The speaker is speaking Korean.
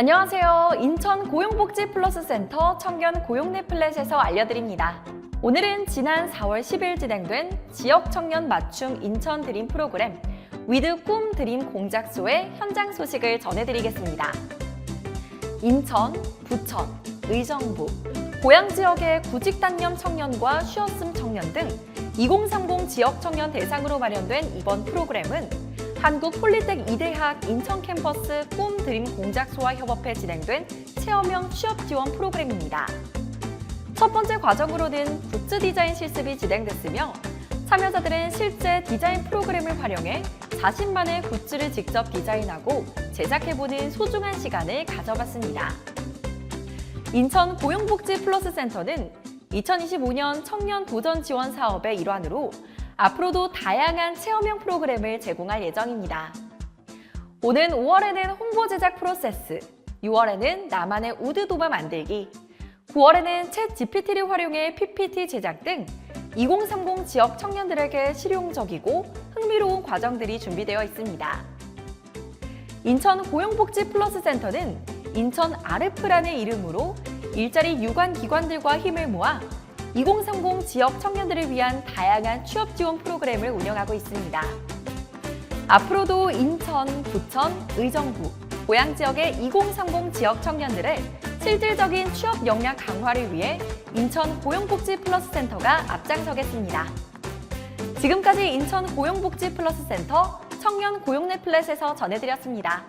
안녕하세요. 인천 고용복지 플러스 센터 청년 고용내 플랫에서 알려드립니다. 오늘은 지난 4월 10일 진행된 지역 청년 맞춤 인천 드림 프로그램 위드 꿈 드림 공작소의 현장 소식을 전해드리겠습니다. 인천, 부천, 의정부, 고향 지역의 구직단념 청년과 쉬었음 청년 등 2030 지역 청년 대상으로 마련된 이번 프로그램은 한국 폴리텍 이대학 인천 캠퍼스 꿈 드림 공작소와 협업해 진행된 체험형 취업 지원 프로그램입니다. 첫 번째 과정으로는 굿즈 디자인 실습이 진행됐으며 참여자들은 실제 디자인 프로그램을 활용해 자신만의 굿즈를 직접 디자인하고 제작해보는 소중한 시간을 가져봤습니다. 인천 고용복지 플러스 센터는 2025년 청년 도전 지원 사업의 일환으로 앞으로도 다양한 체험형 프로그램을 제공할 예정입니다. 오는 5월에는 홍보 제작 프로세스, 6월에는 나만의 우드 도마 만들기, 9월에는 챗 GPT를 활용해 PPT 제작 등 2030 지역 청년들에게 실용적이고 흥미로운 과정들이 준비되어 있습니다. 인천 고용복지 플러스 센터는 인천 아르프라는 이름으로 일자리 유관 기관들과 힘을 모아 2030 지역 청년들을 위한 다양한 취업 지원 프로그램을 운영하고 있습니다. 앞으로도 인천, 부천, 의정부, 고양 지역의 2030 지역 청년들의 실질적인 취업 역량 강화를 위해 인천 고용복지 플러스 센터가 앞장서겠습니다. 지금까지 인천 고용복지 플러스 센터 청년 고용넷 플랫에서 전해드렸습니다.